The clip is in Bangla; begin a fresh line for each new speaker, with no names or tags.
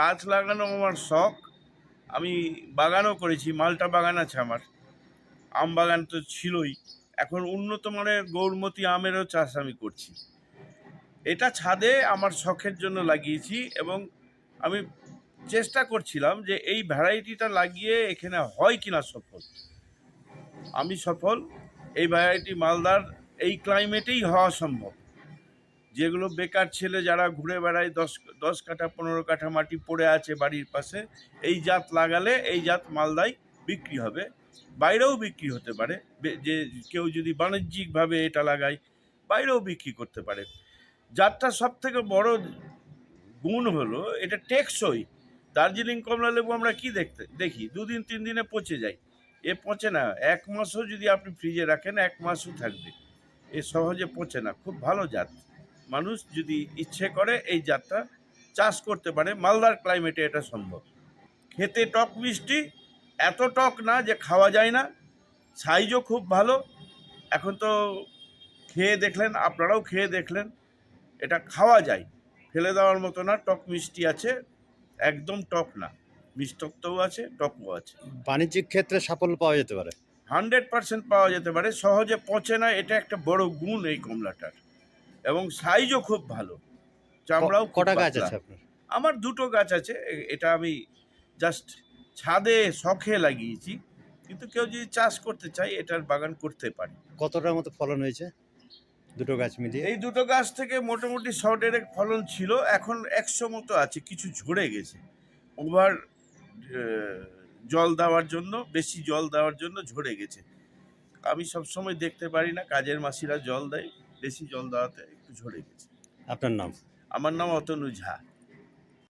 গাছ লাগানো আমার শখ। আমি বাগানও করেছি, মালটা বাগান আছে আমার। আম বাগান তো ছিলই। এখন উন্নত মানের গৌরমতি আমেরও চাষ আমি করছি। এটা ছাদে আমার শখের জন্য লাগিয়েছি এবং আমি চেষ্টা করছিলাম যে এই ভ্যারাইটিটা লাগিয়ে এখানে হয় কিনা সফল। আমি সফল, এই ভ্যারাইটি মালদার এই ক্লাইমেটেই হওয়া সম্ভব। যেগুলো বেকার ছেলে যারা ঘুরে বেড়ায়, দশ দশ কাঠা, পনেরো কাঠা মাটি পড়ে আছে বাড়ির পাশে, এই জাত লাগালে এই জাত মালদায় বিক্রি হবে। বাইরেও বিক্রি হতে পারে। যে কেউ যদি বাণিজ্যিকভাবে এটা লাগায়, বাইরেও বিক্রি করতে পারে। জাতটা সব থেকে বড় গুণ হলো, এটা টেকসই। দার্জিলিং কমলা লেবু আমরা কি দেখতে, দেখি? দুদিন, তিন দিনে পচে যায়। এ পচে না, এক মাসও যদি আপনি ফ্রিজে রাখেন, এক মাসও থাকবে। এ সহজে পচে না। খুব ভালো জাত। মানুষ যদি ইচ্ছে করে এই জাতটা চাষ করতে পারে মালদার ক্লাইমেটে এটা সম্ভব। খেতে টক মিষ্টি এত টক না যে খাওয়া যায় না সাইজও খুব ভালো। এখন তো খেয়ে দেখলেন আপনারাও খেয়ে দেখলেন এটা খাওয়া যায়। ফেলে দেওয়ার মতো না টক মিষ্টি আছে একদম টক না। মিষ্টত্বও আছে টকও আছে।
বাণিজ্যিক ক্ষেত্রে সাফল্য পাওয়া যেতে পারে।
হান্ড্রেড পার্সেন্ট পাওয়া যেতে পারে সহজে পচে না এটা একটা বড় গুণ এই কমলাটার। এবং সাইজও খুব ভালো। চামড়াও
কটা গাছ আছে আপনার?
আমার দুটো গাছ আছে এটা আমি জাস্ট ছাদে শখে লাগিয়েছি। কিন্তু কেউ যদি চাষ করতে চায় এটার বাগান করতে পারে।
কতটার মতো ফলন হয়েছে? দুটো গাছ মিলিয়ে?
এই দুটো গাছ থেকে মোটামুটি শ ডেরেক ফলন ছিল এখন একশো মতো আছে কিছু ঝরে গেছে। ওভার জল দেওয়ার জন্য বেশি জল দেওয়ার জন্য ঝরে গেছে। আমি সবসময় দেখতে পারি না কাজের মাসিরা জল দেয়। বেশি জল দেওয়াতে একটু ঝরে গেছে।
আপনার নাম?
আমার নাম অতনু ঝা।